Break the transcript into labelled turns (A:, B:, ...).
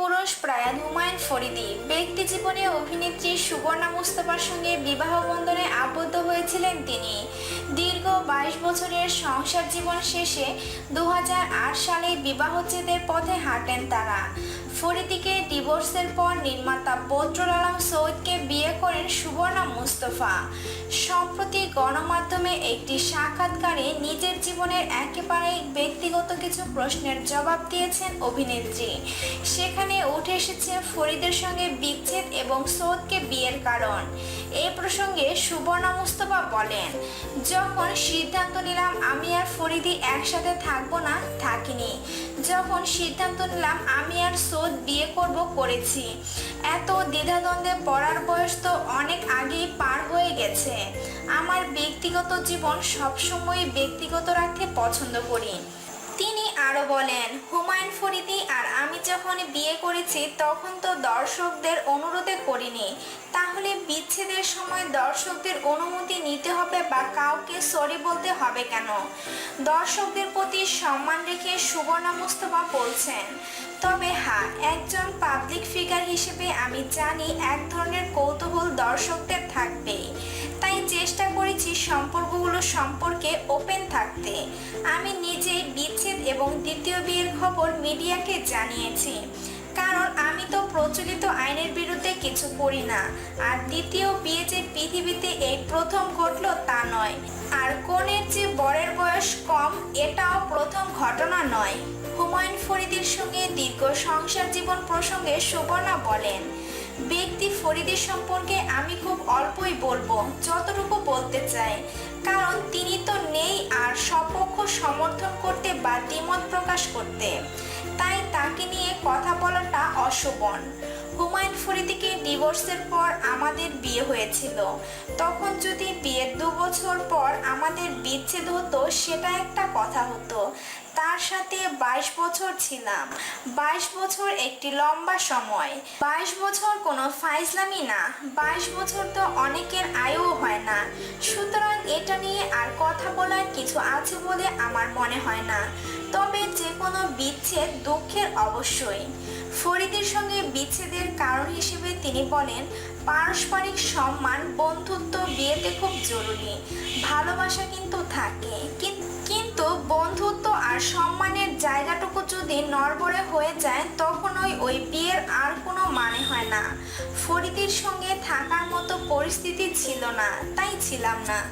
A: নায়ক হুমায়ুন ফরিদি। ব্যক্তি জীবনে অভিনেত্রী সুবর্ণা মুস্তফার সঙ্গে বিবাহ বন্ধনে আবদ্ধ হয়েছিলেন তিনি। দীর্ঘ বাইশ বছরের সংসার জীবন শেষে দু হাজার আট সালে বিবাহচ্ছেদের পথে হাঁটেন তারা। ফরিদিকে ডিভোর্সের পর নির্মাতা বদরুল আলম সৈয়দকে বিয়ে করেন সুবর্ণা মুস্তফা। সম্প্রতি গণমাধ্যমে একটি সাক্ষাৎকারে নিজের জীবনের একেবারে ব্যক্তিগত কিছু প্রশ্নের জবাব দিয়েছেন অভিনেত্রী। সেখানে উঠে এসেছে ফরিদের সঙ্গে বিচ্ছেদ এবং সৌদকে বিয়ের কারণ। এই প্রসঙ্গে সুবর্ণা মুস্তফা বলেন, যখন সিদ্ধান্ত নিলাম আমি আর ফরিদি একসাথে থাকব না, থাকিনি। যখন সিদ্ধান্ত নিলাম আমি আর সৌদ বিয়ে করব, করেছি। এত দ্বিধাদ্বন্দ্বে পড়ার বয়স তো অনেক আগেই পার হয়ে গেছে। আমার ব্যক্তিগত জীবন সবসময় ব্যক্তিগত রাখতে পছন্দ করি। তিনি আরও বলেন, হুমায়ুন ফরিদি আর আমি যখন বিয়ে করেছি, তখন তো দর্শকদের অনুরোধে করিনি। তাহলে বিচ্ছেদের সময় দর্শকদের অনুমতি নিতে হবে বা কাউকে সরি বলতে হবে কেন? দর্শকদের প্রতি সম্মান রেখে সুবর্ণা মুস্তফা বলছেন, তবে হ্যাঁ একজন পাবলিক ফিগার হিসেবে আমি জানি এক ধরনের কৌতূহল দর্শকদের থাকবেই। তাই চেষ্টা করেছি সম্পর্কগুলো সম্পর্কে ওপেন থাকতে। আমি নিজেই বিচ্ছেদ এবং দ্বিতীয় বিয়ের খবর মিডিয়াকে জানিয়েছি। কারণ আমি তো প্রচলিত আইনের বিরুদ্ধে কিছু করি না। আর দ্বিতীয় বিয়ে যে পৃথিবীতে এই প্রথম ঘটলো তা নয়। আর কনের যে বরের বয়স কম, এটাও প্রথম ঘটনা নয়। হুমায়ুন ফরিদের সঙ্গে দীর্ঘ সংসার জীবন প্রসঙ্গে সুবর্ণা বলেন, ব্যক্তি ফরিদের সম্পর্কে আমি খুব অল্পই বলব, যতটুকু বলতে চাই। কারণ তিনি তো নেই আর সপক্ষ সমর্থন করতে বা দ্বিমত প্রকাশ করতে। তাই তাকে নিয়ে কথা বলাটা অশোভন। হুমায়ুন ফরিদিকে ডিভোর্সের পর আমাদের বিয়ে হয়েছিল। তখন যদি বিয়ের দু বছর পর আমাদের বিচ্ছেদ হতো, সেটা একটা কথা হতো। তার সাথে বাইশ বছর ছিলাম। বাইশ বছর একটি লম্বা সময়। বাইশ বছর কোনো ফাইজলামি না। বাইশ বছর তো অনেকের আয়ও হয় না। সুতরাং এটা নিয়ে আর কথা বলার কিছু আছে বলে আমার মনে হয় না। তবে যে কোনো বিচ্ছেদ দুঃখের অবশ্যই। ফরিদের সঙ্গে বিচ্ছেদের কারণ হিসেবে তিনি বলেন পারস্পরিক সম্মান, বন্ধুত্ব বিয়েতে খুব জরুরি। ভালোবাসা কিন্তু থাকে। কিন- কিন্তু বন্ধুত্ব আর সম্মানের জায়গাটুকু যদি নড়বড়ে হয়ে যায় তখন ওই ওই বিয়ের আর কোনো মানে হয় না। ফরিদির সঙ্গে থাকার মতো পরিস্থিতি ছিল না, তাই ছিলাম না।